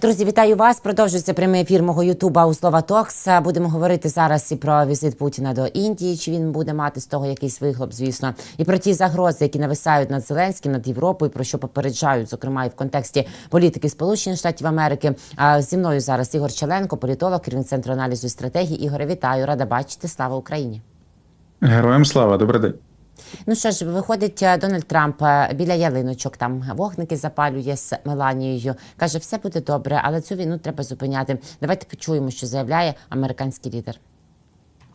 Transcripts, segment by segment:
Друзі, вітаю вас. Продовжується прямий ефір мого Ютуба у Слова Токс. Будемо говорити зараз і про візит Путіна до Індії. Чи він буде мати з того якийсь вихлоп, звісно, і про ті загрози, які нависають над Зеленським, над Європою, про що попереджають, зокрема, і в контексті політики Сполучених Штатів Америки. А зі мною зараз Ігор Челенко, політолог, керівник центру аналізу і стратегії. Ігоре, вітаю, рада бачити. Слава Україні. Героям слава, добрий день. Ну що ж, виходить е, Дональд Трамп е, біля ялиночок, там вогники запалює з Меланією. Каже, все буде добре, але цю війну треба зупиняти. Давайте почуємо, що заявляє американський лідер.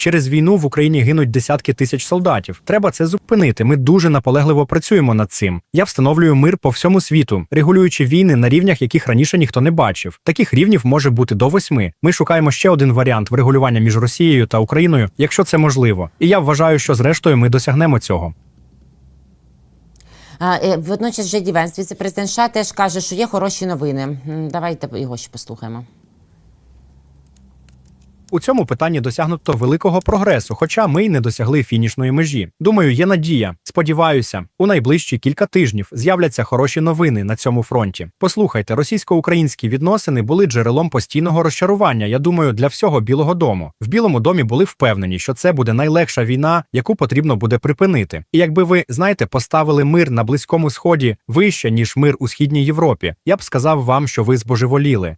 Через війну в Україні гинуть десятки тисяч солдатів. Треба це зупинити. Ми дуже наполегливо працюємо над цим. Я встановлюю мир по всьому світу, регулюючи війни на рівнях, яких раніше ніхто не бачив. Таких рівнів може бути до восьми. Ми шукаємо ще один варіант врегулювання між Росією та Україною, якщо це можливо. І я вважаю, що зрештою ми досягнемо цього. Е, Водночас Джеді Венс, віце-президент США, теж каже, що є хороші новини. Давайте його ще послухаємо. У цьому питанні досягнуто великого прогресу, хоча ми й не досягли фінішної межі. Думаю, є надія. Сподіваюся, у найближчі кілька тижнів з'являться хороші новини на цьому фронті. Послухайте, російсько-українські відносини були джерелом постійного розчарування. Я думаю, для всього Білого Дому. В Білому домі були впевнені, що це буде найлегша війна, яку потрібно буде припинити. І якби ви знаєте, поставили мир на близькому сході вище ніж мир у східній Європі, я б сказав вам, що ви збожеволіли.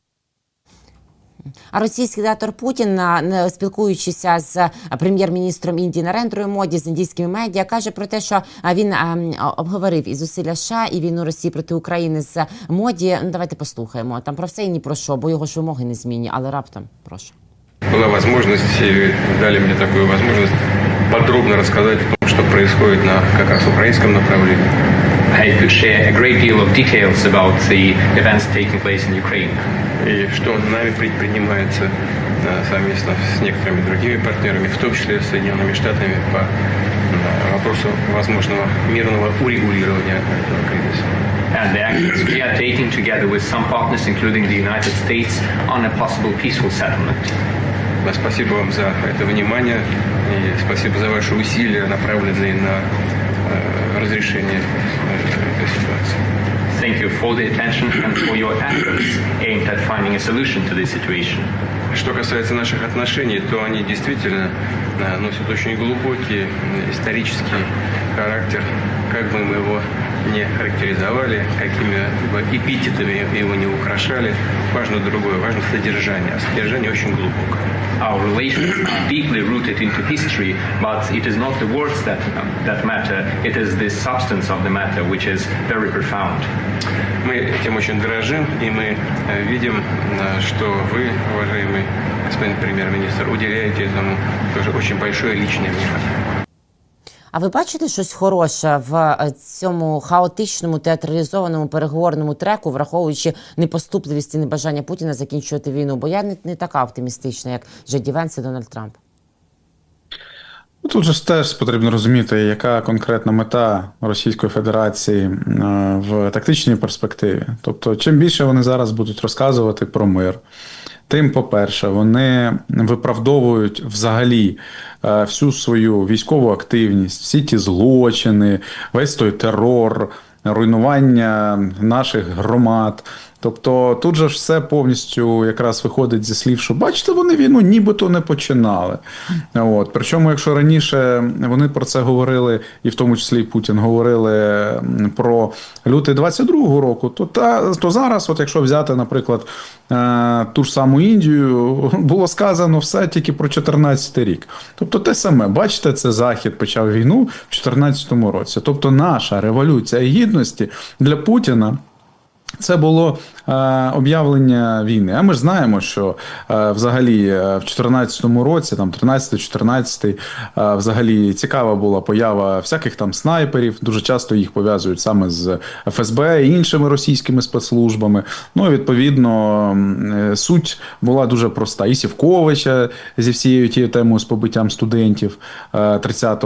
А російський диктатор Путін, спілкуючися з прем'єр-міністром Індії Нарендрою Моді з індійськими медіа, каже про те, що він а, м, а, обговорив і зусилля США, і війну Росії проти України з моді. Ну, давайте послухаємо. Там про все і ні про що, бо його ж вимоги не змінні, але раптом прошу. Была возможность, дали мне такую возможность подробно рассказать о том, что происходит на как раз украинском направлении. I could share a great deal of details about the events taking place in Ukraine И что нами предпринимается э, совместно с некоторыми другими партнерами, в том числе с Соединенными Штатами, по э, вопросу возможного мирного урегулирования этого кризиса. and the actions we are taking together with some partners, including the United States, on a possible peaceful settlement. Спасибо вам за это внимание и спасибо за ваши усилия, направленные на разрешение э, этой ситуации. Thank you for the attention and for your efforts aimed at finding a solution to this situation. Что касается наших отношений, то они действительно э, носят очень глубокий э, исторический характер. Как бы мы его не характеризовали, какими бы эпитетами его не украшали, важно другое, важно содержание. А содержание очень глубокое. Our relations are deeply rooted into history, but it is not the words that, that matter, it is the substance of the matter which is very profound. Мы этим очень дорожим, и мы э, видим, э, что вы, уважаемый господин премьер-министр, уделяете этому тоже очень большое личное внимание. А ви бачите щось хороше в е, цьому хаотичному театралізованому переговорному треку, враховуючи непоступливість і небажання Путіна закінчувати війну? Бо я не, не така оптимістична, як Джеді Венс і Дональд Трамп. Ну, Тут же ж теж потрібно розуміти, яка конкретна мета Російської Федерації е, в тактичній перспективі. Тобто, чим більше вони зараз будуть розказувати про мир, тим, по-перше, вони виправдовують взагалі е, всю свою військову активність, всі ті злочини, весь той терор, руйнування наших громад. Тобто тут же ж все повністю якраз виходить зі слів, що бачите, вони війну нібито не починали. От. Причому, якщо раніше вони про це говорили, і в тому числі Путін говорили про лютий 22-го року, то, та, то зараз, от якщо взяти, наприклад, е, ту ж саму Індію, було сказано все тільки про 14 рік. Тобто те саме, бачите, це Захід почав війну в 14 році. Тобто наша революція гідності для Путіна. Це було е, об'явлення війни. А ми ж знаємо, що е, взагалі е, в 2014 році, там 13-14, е, взагалі цікава була поява всяких там снайперів. Дуже часто їх пов'язують саме з ФСБ і іншими російськими спецслужбами. Ну, відповідно, е, суть була дуже проста. І Сівковича зі всією тією темою з побиттям студентів е, 30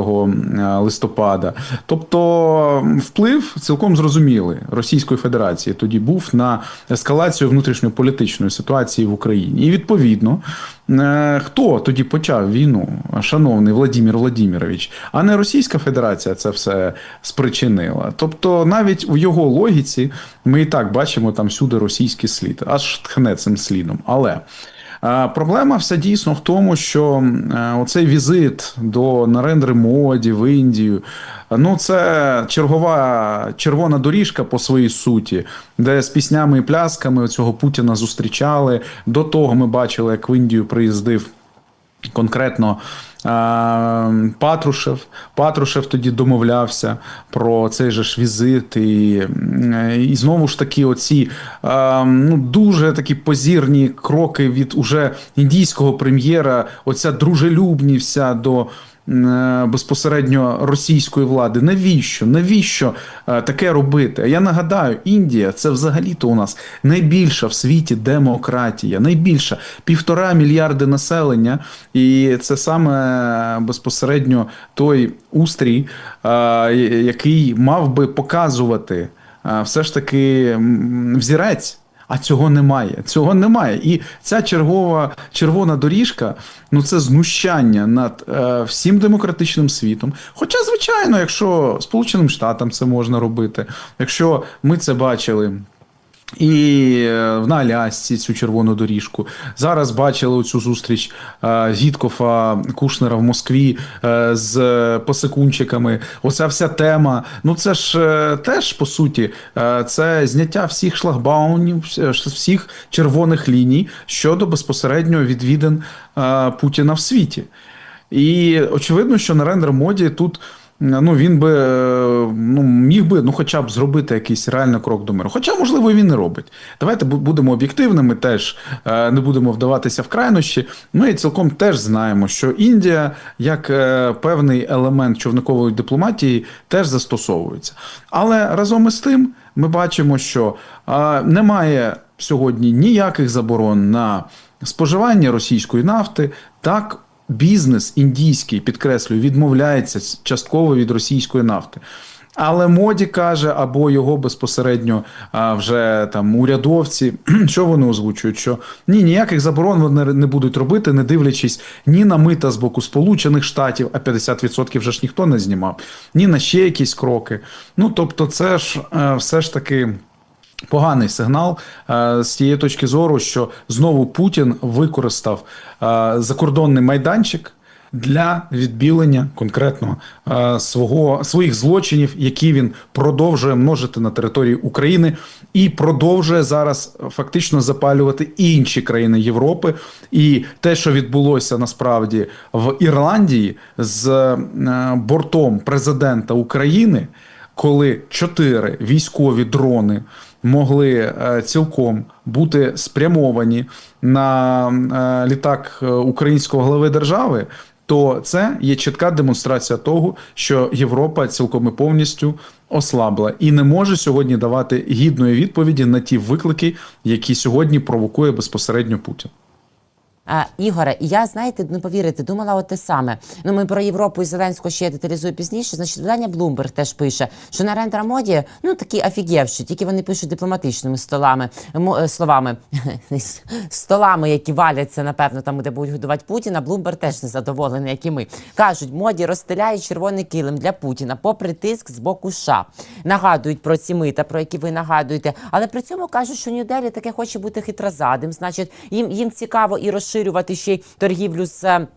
листопада. Тобто вплив цілком зрозумілий Російської Федерації тоді тоді був на ескалацію внутрішньополітичної ситуації в Україні. І відповідно, е, хто тоді почав війну, шановний Владимир Владимирович, а не Російська Федерація це все спричинила. Тобто, навіть у його логіці ми і так бачимо там всюди російський слід, аж тхне цим слідом. Але е, Проблема вся дійсно в тому, що е, оцей візит до Нарендри Моді в Індію, ну це чергова червона доріжка по своїй суті, де з піснями і плясками цього Путіна зустрічали. До того ми бачили, як в Індію приїздив конкретно Патрушев. Патрушев тоді домовлявся про цей же ж візит. І, і знову ж таки, оці ну, дуже такі позірні кроки від уже індійського прем'єра, оця дружелюбність вся до. М, Безпосередньо російської влади. Навіщо? Навіщо е, таке робити? Я нагадаю, Індія це взагалі-то у нас найбільша в світі демократія, найбільша півтора мільярди населення, і це саме безпосередньо той устрій, е, який мав би показувати е, все ж таки взірець. А цього немає. Цього немає. І ця чергова червона доріжка ну це знущання над е, всім демократичним світом. Хоча, звичайно, якщо Сполученим Штатам це можна робити, якщо ми це бачили. І е, на Алясці цю червону доріжку. Зараз бачили цю зустріч е, Зіткофа Кушнера в Москві е, з посекунчиками. Оця вся тема. Ну це ж е, теж по суті е, це зняття всіх шлагбаунів, е, всіх червоних ліній щодо безпосереднього відвідин е, Путіна в світі. І очевидно, що Нарендра Моді тут. Ну, він би е, ну, міг би ну, хоча б зробити якийсь реальний крок до миру. Хоча, можливо, він не робить. Давайте будемо об'єктивними, теж е, не будемо вдаватися в крайнощі. Ми цілком теж знаємо, що Індія, як е, певний елемент човникової дипломатії, теж застосовується. Але разом із тим ми бачимо, що немає сьогодні ніяких заборон на споживання російської нафти, так бізнес індійський, підкреслюю, відмовляється частково від російської нафти. Але моді каже, або його безпосередньо а, вже там урядовці, що вони озвучують, що ні, ніяких заборон вони не будуть робити, не дивлячись ні на мита з боку Сполучених Штатів, а 50% вже ж ніхто не знімав, ні на ще якісь кроки. Ну тобто, це ж е, все ж таки. Поганий сигнал е, з тієї точки зору, що знову Путін використав е, закордонний майданчик для відбілення конкретно е, свого своїх злочинів, які він продовжує множити на території України, і продовжує зараз фактично запалювати інші країни Європи. І те, що відбулося насправді в Ірландії з бортом президента України коли чотири військові дрони могли е, цілком бути спрямовані на е, літак е, українського глави держави. То це є чітка демонстрація того, що Європа цілком і повністю ослабла і не може сьогодні давати гідної відповіді на ті виклики, які сьогодні провокує безпосередньо Путін. Ігоре, і я знаєте, не повірите, думала от те саме. Ну ми про Європу і Зеленського ще деталізую пізніше. Значить, видання Bloomberg теж пише, що на Рендра моді ну такі офігівші, тільки вони пишуть дипломатичними столами е, словами столами, які валяться, напевно, там, де будуть годувати Путіна. Bloomberg теж не задоволений, як і ми. кажуть, моді розстеляє червоний килим для Путіна, попри тиск з боку США. Нагадують про ці мита, про які ви нагадуєте, але при цьому кажуть, що Нью-Делі таке хоче бути хитрозадим. Значить, їм їм цікаво і розширювати ще торгівлю з.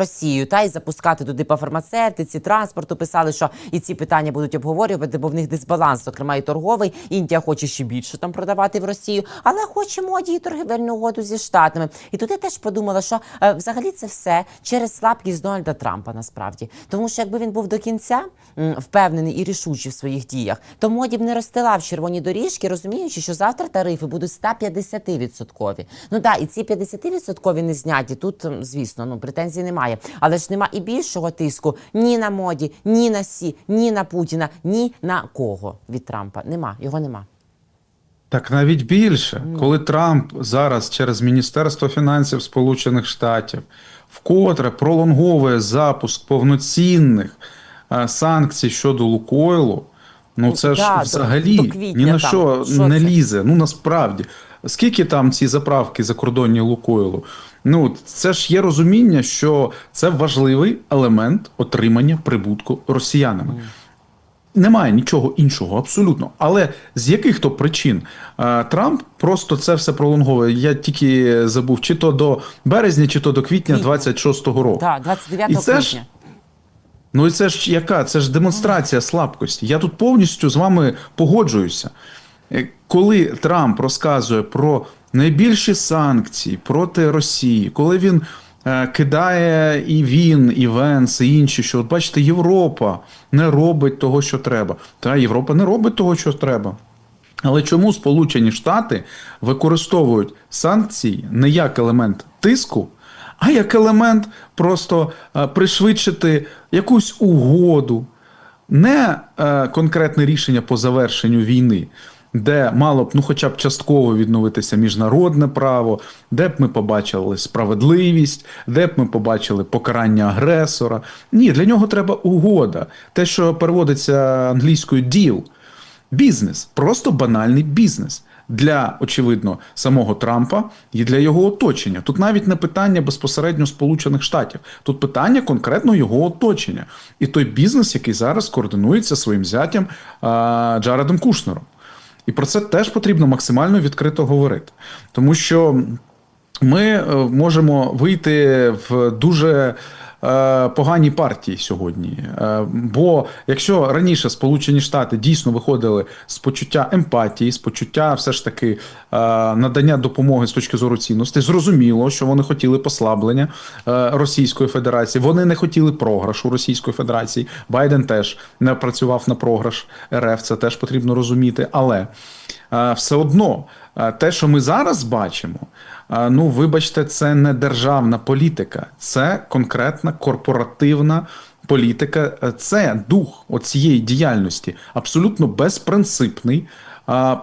Росію та й запускати туди по фармацевтиці, транспорту писали, що і ці питання будуть обговорювати, бо в них дисбаланс, зокрема і торговий. Індія хоче ще більше там продавати в Росію, але хоче моді і торгівельну угоду зі штатами. І туди теж подумала, що е, взагалі це все через слабкість Дональда Трампа. Насправді, тому що якби він був до кінця м, впевнений і рішучий в своїх діях, то моді б не розстилав червоні доріжки, розуміючи, що завтра тарифи будуть 150%. Ну так, і ці 50% не зняті. Тут, звісно, ну претензій немає. Але ж нема і більшого тиску ні на моді, ні на сі, ні на Путіна, ні на кого від Трампа. Нема, його нема. Так навіть більше, коли Трамп зараз через Міністерство фінансів Сполучених Штатів вкотре пролонговує запуск повноцінних е, санкцій щодо Лукойлу, Ну це ж Да, до- взагалі до квітня ні на що, Що не це? лізе. Ну насправді. Скільки там ці заправки закордонні Лукойлу? Ну, це ж є розуміння, що це важливий елемент отримання прибутку росіянами. Немає нічого іншого, абсолютно. Але з яких то причин Е, Трамп просто це все пролонговує. Я тільки забув, чи то до березня, чи то до квітня Квітня. 26-го року. Так, 29 І це ж. Ну і це ж яка? Це ж демонстрація слабкості. Я тут повністю з вами погоджуюся. Е, Коли Трамп розказує про найбільші санкції проти Росії, коли він е, кидає і він, і Венс, і інші, що от бачите, Європа не робить того, що треба. Та Європа не робить того, що треба. Але чому Сполучені Штати використовують санкції не як елемент тиску, а як елемент просто е, пришвидшити якусь угоду, не конкретне рішення по завершенню війни, де мало б ну, хоча б частково відновитися міжнародне право, де б ми побачили справедливість, де б ми побачили покарання агресора. Ні, для нього треба угода. Те, що переводиться англійською deal – Бізнес, просто банальний бізнес для, очевидно, самого Трампа і для його оточення. Тут навіть не питання безпосередньо Сполучених Штатів, тут питання конкретно його оточення і той бізнес, який зараз координується своїм зятям а, Джаредом Кушнером. І про це теж потрібно максимально відкрито говорити, тому що ми е, можемо вийти в дуже поганій партії сьогодні. Е, Бо якщо раніше Сполучені Штати дійсно виходили з почуття емпатії, з почуття все ж таки е, надання допомоги з точки зору цінностей, зрозуміло, що вони хотіли послаблення е, Російської Федерації. Вони не хотіли програшу Російської Федерації. Байден теж не працював на програш РФ. Це теж потрібно розуміти. Але е, все одно е, те, що ми зараз бачимо. Ну, вибачте, це не державна політика, це конкретна корпоративна політика. Е, Це дух оцієї діяльності, абсолютно безпринципний,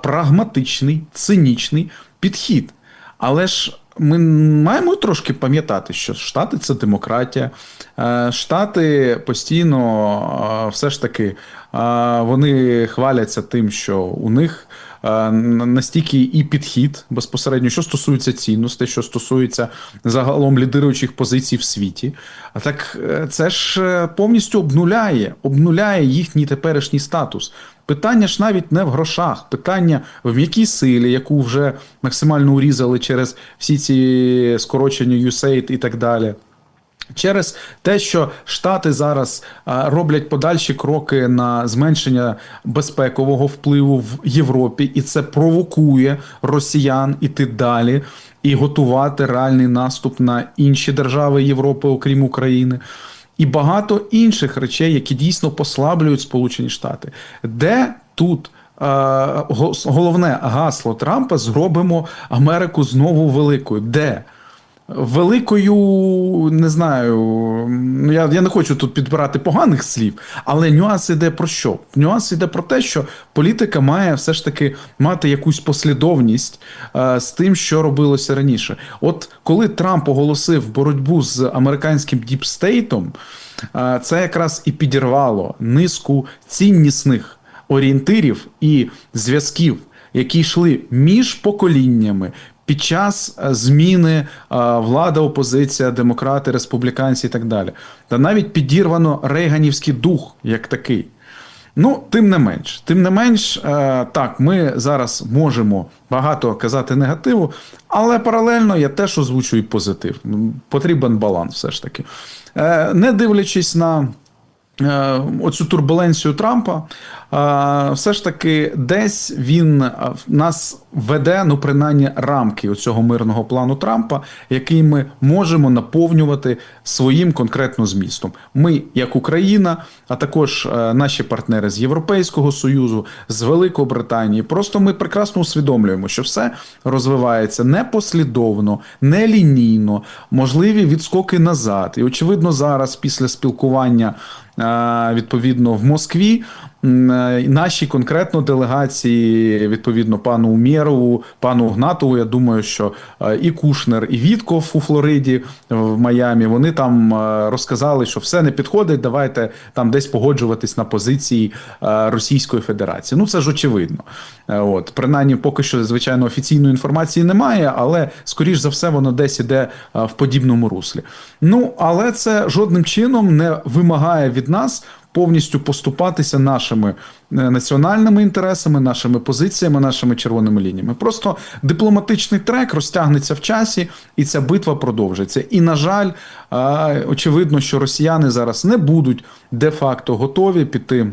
прагматичний, цинічний підхід. Але ж ми маємо трошки пам'ятати, що Штати це демократія. Е, Штати постійно е, все ж таки е, вони хваляться тим, що у них е, настільки і підхід безпосередньо, що стосується цінностей, що стосується загалом лідируючих позицій в світі. А так е, це ж е, повністю обнуляє, обнуляє їхній теперішній статус. Питання ж навіть не в грошах, питання в м'якій силі, яку вже максимально урізали через всі ці скорочення USAID і так далі. Через те, що Штати зараз роблять подальші кроки на зменшення безпекового впливу в Європі, і це провокує росіян іти далі і готувати реальний наступ на інші держави Європи, окрім України. І багато інших речей, які дійсно послаблюють Сполучені Штати. Де тут головне гасло Трампа зробимо Америку знову великою? Де? Великою, не знаю, ну я, я не хочу тут підбирати поганих слів, але нюанс іде про що? Нюанс іде про те, що політика має все ж таки мати якусь послідовність е, з тим, що робилося раніше. От коли Трамп оголосив боротьбу з американським діпстейтом, е, це якраз і підірвало низку ціннісних орієнтирів і зв'язків, які йшли між поколіннями. Під час е, зміни е, влада, опозиція, демократи, республіканці і так далі. Та навіть підірвано рейганівський дух як такий. Ну, тим не менш, тим не менш, е, так, ми зараз можемо багато казати негативу, але паралельно я теж озвучую позитив. Потрібен баланс все ж таки. Не дивлячись на оцю турбуленцію Трампа, е, все ж таки десь він е, нас веде, ну принаймні рамки оцього мирного плану Трампа, який ми можемо наповнювати своїм конкретно змістом. Ми, як Україна, а також е, наші партнери з Європейського Союзу, з Великої Британії, просто ми прекрасно усвідомлюємо, що все розвивається непослідовно, нелінійно, можливі відскоки назад. І очевидно, зараз, після спілкування е, відповідно в Москві, е, наші конкретно делегації, відповідно, пану Умєрову, пану Гнатову, я думаю, що е, і Кушнер, і Вітков у Флориді е, в Майамі, вони там розказали, що все не підходить, давайте там десь погоджуватись на позиції Російської Федерації. Ну це ж очевидно. От принаймні, поки що, звичайно, офіційної інформації немає, але скоріш за все воно десь іде в подібному руслі. Ну але це жодним чином не вимагає від нас повністю поступатися нашими е, національними інтересами, нашими позиціями, нашими червоними лініями. Просто дипломатичний трек розтягнеться в часі, і ця битва продовжиться. І на жаль, е, очевидно, що росіяни зараз не будуть де-факто готові піти.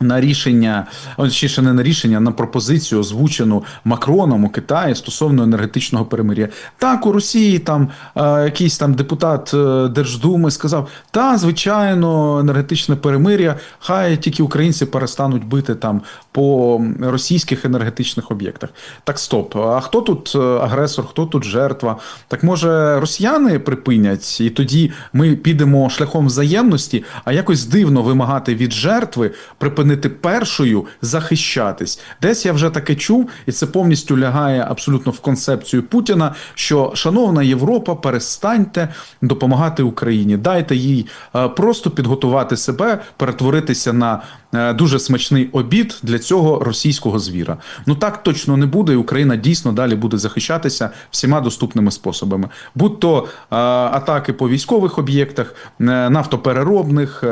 На рішення, ще не на рішення, на пропозицію, озвучену Макроном у Китаї стосовно енергетичного перемир'я. Так, у Росії там е, якийсь там депутат е, Держдуми сказав: та, звичайно, енергетичне перемир'я, хай тільки українці перестануть бити там по російських енергетичних об'єктах. Так, стоп. А хто тут е, агресор, хто тут жертва? Так може росіяни припинять, і тоді ми підемо шляхом взаємності, а якось дивно вимагати від жертви припинити першою захищатись. Десь я вже таке чув, і це повністю лягає абсолютно в концепцію Путіна. Що шановна Європа, перестаньте допомагати Україні, дайте їй е, просто підготувати себе, перетворитися на дуже смачний обід для цього російського звіра. Ну так точно не буде. і Україна дійсно далі буде захищатися всіма доступними способами, будь то е, атаки по військових об'єктах, е, нафтопереробних, е,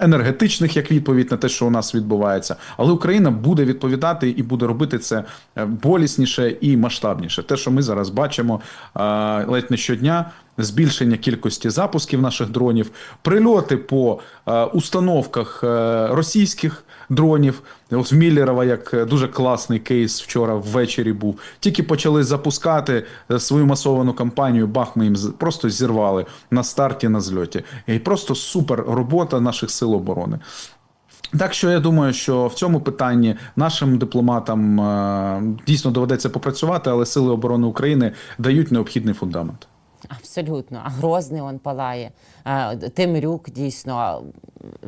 енергетичних, як відповідь на те, що у нас відбувається. Але Україна буде відповідати і буде робити це е, болісніше і масштабніше. Те, що ми зараз бачимо е, ледь не щодня. Збільшення кількості запусків наших дронів, прильоти по е, установках е, російських дронів. От в Міллерова, як дуже класний кейс вчора ввечері був. Тільки почали запускати е, свою масовану кампанію. Бах, ми їм просто зірвали на старті, на зльоті. І просто супер робота наших сил оборони. Так що я думаю, що в цьому питанні нашим дипломатам дійсно доведеться попрацювати, але сили оборони України дають необхідний фундамент. Абсолютно. А Грозний он палає. Тимрюк дійсно,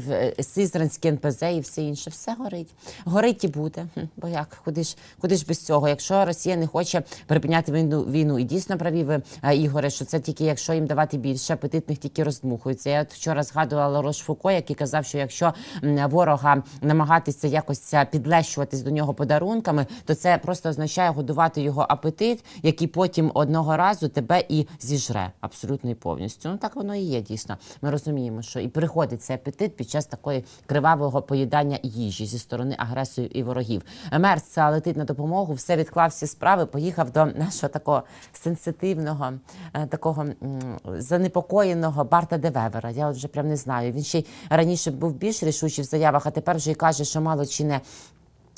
в- Сізранське НПЗ і все інше. Все горить. Горить і буде. Бо як? Куди ж, куди ж без цього? Якщо Росія не хоче припиняти війну, війну і дійсно праві ви, е, Ігоре, що це тільки якщо їм давати більше, апетитних тільки роздмухуються. Я от вчора згадувала Рош Фуко, який казав, що якщо ворога намагатися якось е, підлещуватись до нього подарунками, то це просто означає годувати його апетит, який потім одного разу тебе і зіжре абсолютно і повністю. Ну так воно і є дійсно. Ми розуміємо, що і приходить цей апетит під час такої кривавого поїдання їжі зі сторони агресорів і ворогів. Мерс е, летить на допомогу, все відклав всі справи, поїхав до нашого такого сенситивного, е, такого занепокоєного Барта Девевера. Я от вже прям не знаю. Він ще й раніше був більш рішучий в заявах, а тепер вже й каже, що мало чи не.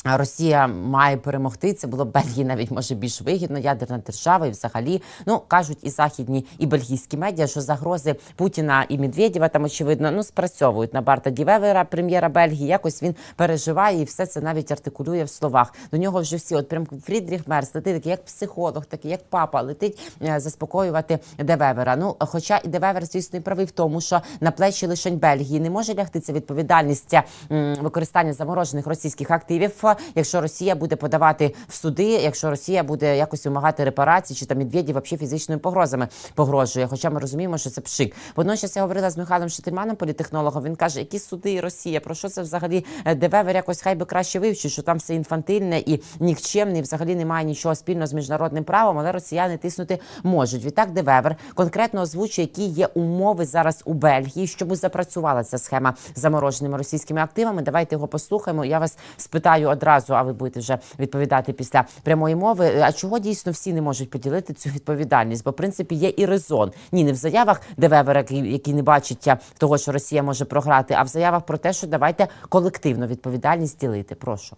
Росія має перемогти. Це було Бельгії навіть може більш вигідно. Ядерна держава, і взагалі ну кажуть і західні, і бельгійські медіа, що загрози Путіна і Медведєва там очевидно ну спрацьовують на Барта Дівевера, прем'єра Бельгії. Якось він переживає і все це навіть артикулює в словах. До нього вже всі, от прям Фрідріх Мерс летить, такий як психолог, такий як папа, летить е, заспокоювати Девевера. Ну хоча і Девевер, звісно, і правий в тому, що на плечі лишень Бельгії не може лягти ця відповідальність м, використання заморожених російських активів, якщо Росія буде подавати в суди, якщо Росія буде якось вимагати репарацій, чи там Медведєв взагалі фізичними погрозами погрожує. Хоча ми розуміємо, що це пшик. Водночас я говорила з Михайлом Шетельманом, політехнологом. Він каже, які суди і Росія, про що це взагалі Е, Девевер якось хай би краще вивчить, що там все інфантильне і нікчемне, і взагалі немає нічого спільного з міжнародним правом, але росіяни тиснути можуть. Відтак Девевер конкретно озвучує, які є умови зараз у Бельгії, щоб запрацювала ця схема замороженими російськими активами. Давайте його послухаємо. Я вас спитаю одразу, а ви будете вже відповідати після прямої мови. А чого дійсно всі не можуть поділити цю відповідальність? Бо в принципі є і резон. Ні, не в заявах Девевера, який не бачить того, що Росія може програти, а в заявах про те, що давайте колективно відповідальність ділити. Прошу.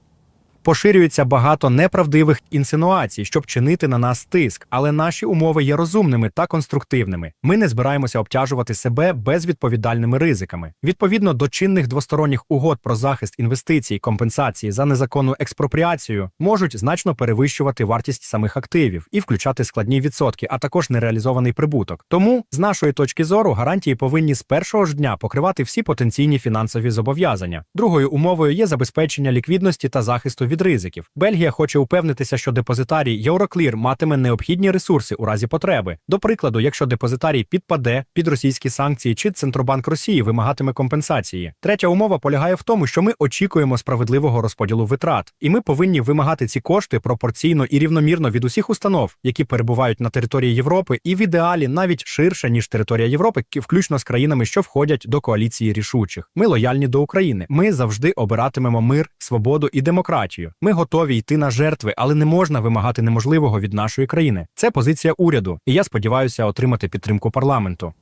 Поширюється багато неправдивих інсинуацій, щоб чинити на нас тиск, але наші умови є розумними та конструктивними. Ми не збираємося обтяжувати себе безвідповідальними ризиками. Відповідно до чинних двосторонніх угод про захист інвестицій, компенсації за незаконну експропріацію можуть значно перевищувати вартість самих активів і включати складні відсотки, а також нереалізований прибуток. Тому, з нашої точки зору, гарантії повинні з першого ж дня покривати всі потенційні фінансові зобов'язання. Другою умовою є забезпечення ліквідності та захисту від ризиків. Бельгія хоче упевнитися, що депозитарій Euroclear матиме необхідні ресурси у разі потреби. До прикладу, якщо депозитарій підпаде під російські санкції чи Центробанк Росії вимагатиме компенсації. Третя умова полягає в тому, що ми очікуємо справедливого розподілу витрат, і ми повинні вимагати ці кошти пропорційно і рівномірно від усіх установ, які перебувають на території Європи, і в ідеалі навіть ширше ніж територія Європи, включно з країнами, що входять до коаліції рішучих. Ми лояльні до України. Ми завжди обиратимемо мир, свободу і демократію. Ми готові йти на жертви, але не можна вимагати неможливого від нашої країни. Це позиція уряду, і я сподіваюся отримати підтримку парламенту.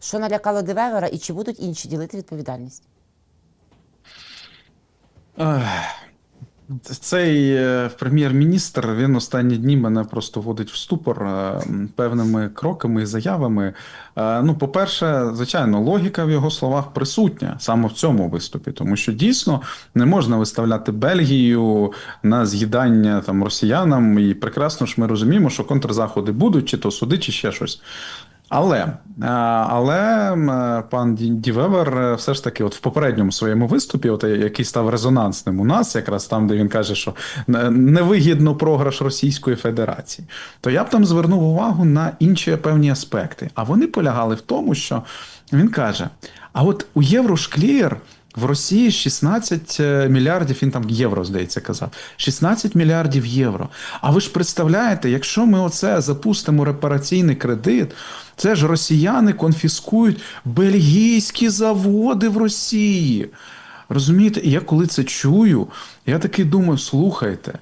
Що налякало Девевера і чи будуть інші ділити відповідальність? Цей е, прем'єр-міністр він останні дні мене просто вводить в ступор е, певними кроками і заявами. Е, Ну, по-перше, звичайно, логіка в його словах присутня саме в цьому виступі, тому що дійсно не можна виставляти Бельгію на з'їдання там росіянам, і прекрасно ж ми розуміємо, що контрзаходи будуть, чи то суди, чи ще щось. Але, е, але е, пан Ді- Дівевер е, все ж таки, от в попередньому своєму виступі, от який став резонансним у нас, якраз там, де він каже, що невигідно програш Російської Федерації, то я б там звернув увагу на інші певні аспекти. А вони полягали в тому, що він каже: а от у Єврошклієр в Росії 16 мільярдів, він там євро, здається, казав. 16 мільярдів євро. А ви ж представляєте, якщо ми оце запустимо репараційний кредит, це ж росіяни конфіскують бельгійські заводи в Росії. Розумієте? Я коли це чую, я таки думаю: слухайте.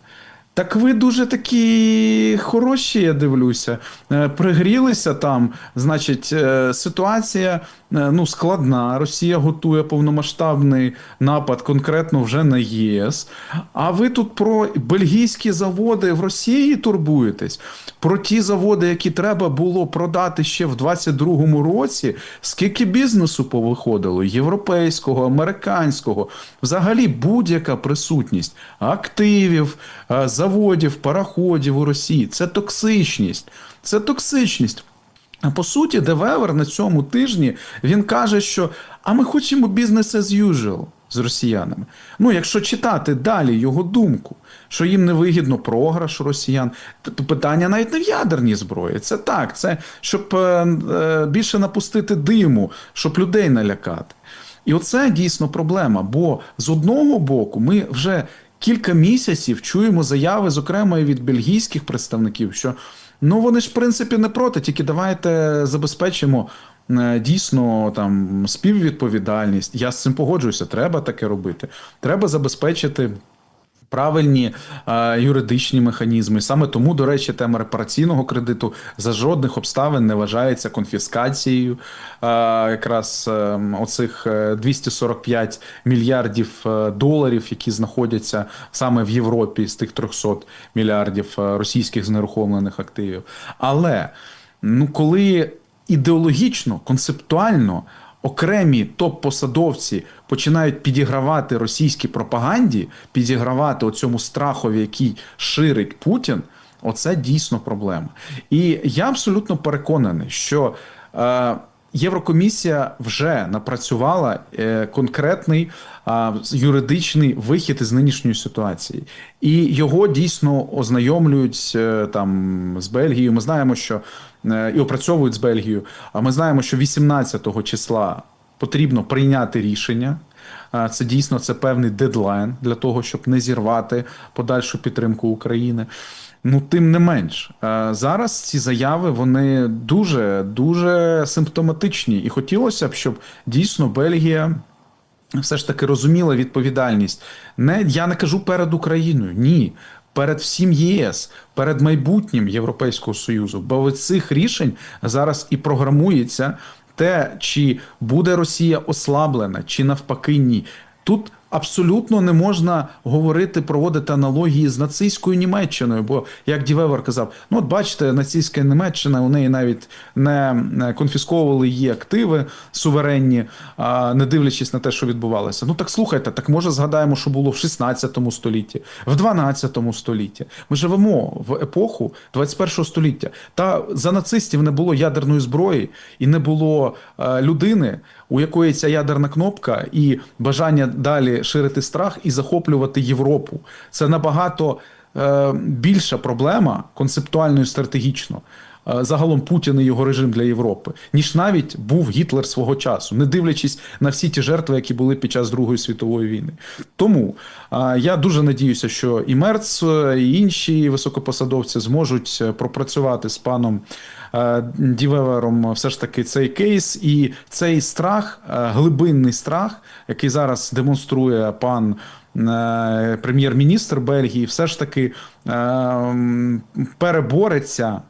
Так ви дуже такі хороші, я дивлюся. Е, Пригрілися там. Значить, е, ситуація е, ну, складна. Росія готує повномасштабний напад конкретно вже на ЄС. А ви тут про бельгійські заводи в Росії турбуєтесь? Про ті заводи, які треба було продати ще в 22-му році, скільки бізнесу повиходило? Європейського, американського, взагалі будь-яка присутність активів, заводів, пароходів у Росії це токсичність. Це токсичність. А по суті, Девевер на цьому тижні він каже, що а ми хочемо бізнес as usual з росіянами. Ну, якщо читати далі його думку, що їм не вигідно програш росіян, то питання навіть не в ядерній зброї. Це так, це щоб е, е, більше напустити диму, щоб людей налякати. І оце дійсно проблема. Бо з одного боку, ми вже кілька місяців чуємо заяви, зокрема і від бельгійських представників, що ну вони ж в принципі не проти, тільки давайте забезпечимо е, дійсно там співвідповідальність. Я з цим погоджуюся, треба таке робити. Треба забезпечити. Правильні е, юридичні механізми. Саме тому, до речі, тема репараційного кредиту за жодних обставин не вважається конфіскацією. Е, якраз е, оцих е, 245 мільярдів е, доларів, які знаходяться саме в Європі з тих 300 мільярдів е, російських знерухомлених активів. Але ну, коли ідеологічно, концептуально окремі топ-посадовці починають підігравати російській пропаганді, підігравати оцьому страхові, який ширить Путін, оце дійсно проблема. І я абсолютно переконаний, що. Е, Єврокомісія вже напрацювала е, конкретний юридичний вихід із нинішньої ситуації, і його дійсно ознайомлюють е, там з Бельгією. Ми знаємо, що е, і опрацьовують з Бельгією. А ми знаємо, що 18 числа потрібно прийняти рішення. Це дійсно це певний дедлайн для того, щоб не зірвати подальшу підтримку України. Ну, тим не менш, зараз ці заяви вони дуже дуже симптоматичні, і хотілося б, щоб дійсно Бельгія все ж таки розуміла відповідальність. Не я не кажу перед Україною, ні. Перед всім ЄС, перед майбутнім Європейського Союзу, бо від цих рішень зараз і програмується те, чи буде Росія ослаблена, чи навпаки ні. Тут абсолютно не можна говорити, проводити аналогії з нацистською Німеччиною. Бо, як Дівевер казав, ну от бачите, нацистська Німеччина, у неї навіть не конфісковували її активи суверенні, не дивлячись на те, що відбувалося. Ну так слухайте, так може згадаємо, що було в 16 столітті, в 12 столітті. Ми живемо в епоху 21 століття. Та за нацистів не було ядерної зброї і не було е, людини, у якої ця ядерна кнопка і бажання далі ширити страх і захоплювати Європу. Це набагато е, більша проблема концептуально і стратегічно. е, Загалом Путін і його режим для Європи, ніж навіть був Гітлер свого часу, не дивлячись на всі ті жертви, які були під час Другої світової війни. Тому е, я дуже надіюся, що і Мерц, е, і інші високопосадовці зможуть пропрацювати з паном е, Дівевером все ж таки цей кейс і цей страх, е, глибинний страх, який зараз демонструє пан е, прем'єр-міністр Бельгії, все ж таки перебореться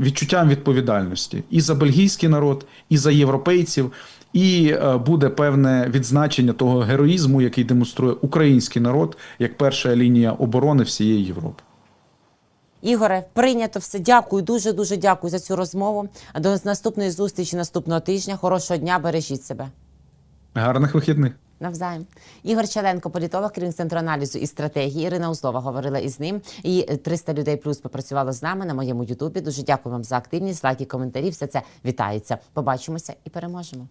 відчуттям відповідальності і за бельгійський народ, і за європейців. І буде певне відзначення того героїзму, який демонструє український народ як перша лінія оборони всієї Європи. Ігоре, прийнято все. Дякую, дуже дуже дякую за цю розмову. До наступної зустрічі наступного тижня. Хорошого дня, бережіть себе. Гарних вихідних. Навзаєм. Ігор Челенко, політолог, керівник центру аналізу і стратегії. Ірина Узлова говорила із ним. І 300 людей плюс попрацювало з нами на моєму Ютубі. Дуже дякую вам за активність, лайки, коментарі. Все це вітається. Побачимося і переможемо.